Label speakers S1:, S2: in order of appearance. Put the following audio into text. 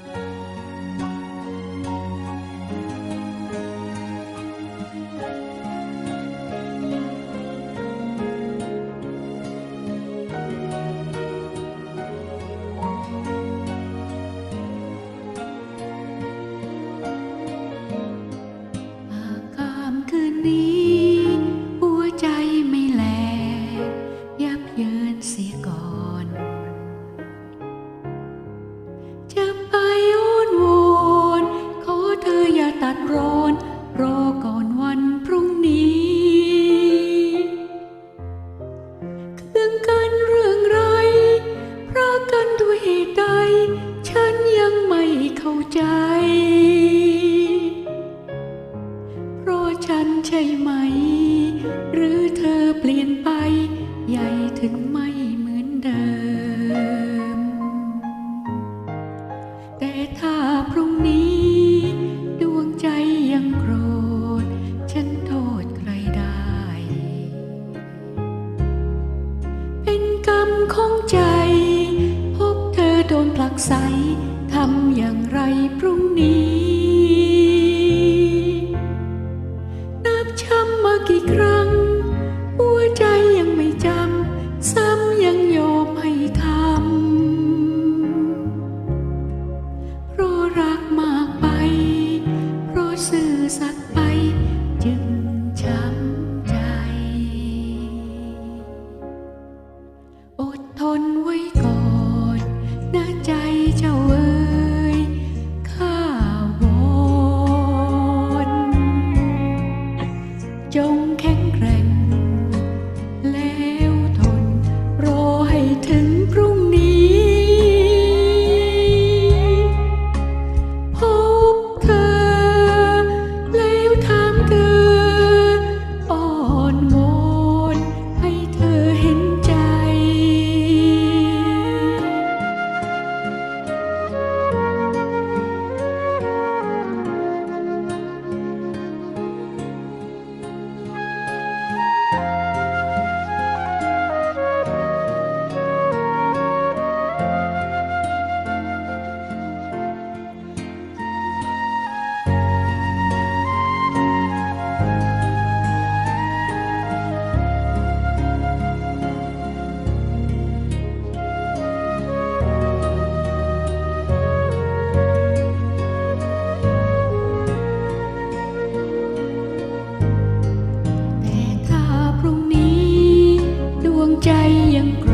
S1: ห ช่ไหม หรือเธอเปลี่ยนไป ใหญ่ถึงไม่เหมือนเดิม แต่ถ้าพรุ่งนี้ ดวงใจยังโกรธ ฉันโทษใครได้ เป็นกรรมของใจ พบเธอโดนผลักไสทำอย่างไรพรุ่งนี้ สักไปจึงช้ำใจ อดทนไว้ก่อนนะใจเจ้าเอ๋ยข้าวอนจงแข็ 心。